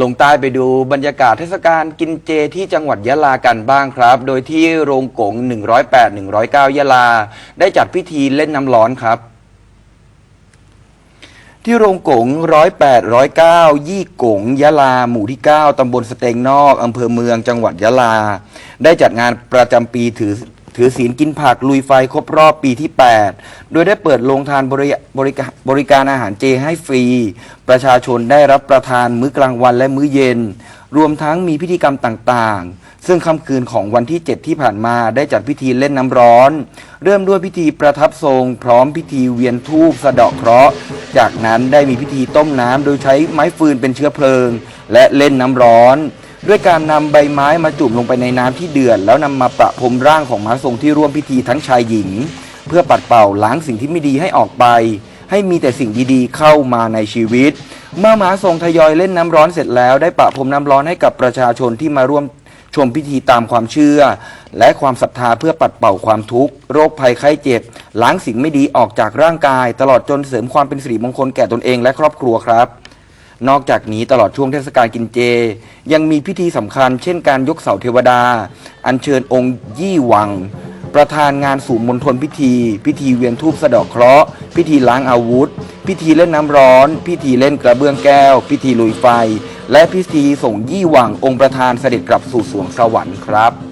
ลงใต้ไปดูบรรยากาศเทศกาลกินเจที่จังหวัดยะลากันบ้างครับ โดยที่โรงกง 108 109 ยะลา ได้จัดพิธีเล่นน้ำร้อนครับ ที่โรงกง 108 109 ยี่กงยะลา หมู่ที่ 9 ตำบลสเตงนอก อำเภอเมืองจังหวัดยะลา ได้จัดงานประจำปีถือ ถือศีลกินผักลุยไฟครบรอบปีที่ 8 โดยได้เปิดโรงทานบริบริการบริการอาหารเจให้ฟรี ประชาชนได้รับประทานมื้อกลางวันและมื้อเย็น รวมทั้งมีพิธีกรรมต่างๆ ซึ่งค่ำคืนของวันที่ 7 ที่ผ่านมาได้จัดพิธีเล่นน้ำร้อน เริ่มด้วยพิธีประทับทรง พร้อมพิธีเวียนธูปสะเดาะเคราะห์ จากนั้นได้มีพิธีต้มน้ำโดยใช้ไม้ฟืนเป็นเชื้อเพลิง และเล่นน้ำร้อน ด้วยการนำใบไม้มาจุ่มลงไปในน้ำที่เดือดแล้วนำมาประพรมร่างของม้าทรงที่ร่วมพิธีทั้งชายหญิง เพื่อปัดเป่าล้างสิ่งที่ไม่ดีให้ออกไป ให้มีแต่สิ่งดีๆ เข้ามาในชีวิต เมื่อม้าทรงทยอยเล่นน้ำร้อนเสร็จแล้วได้ประพรมน้ำร้อนให้กับประชาชนที่มาร่วมชมพิธีตามความเชื่อ และความศรัทธาเพื่อปัดเป่าความทุกข์ โรคภัยไข้เจ็บ ล้างสิ่งไม่ดีออกจากร่างกาย ตลอดจนเสริมความเป็นสิริมงคลแก่ตนเองและครอบครัวครับ นอกจากนี้ตลอดช่วงเทศกาลกินเจ ยังมีพิธีสำคัญ เช่นการยกเสาเทวดา อัญเชิญองค์ยี่หวัง ประธานงานสู่มณฑลพิธี พิธีเวียนทูปสะเดาะเคราะห์พิธีล้างอาวุธ พิธีเล่นน้ำร้อน พิธีเล่นกระเบื้องแก้ว พิธีลุยไฟ และพิธีส่งยี่หวังองค์ประธานเสด็จกลับสู่สวงสวรรค์ครับ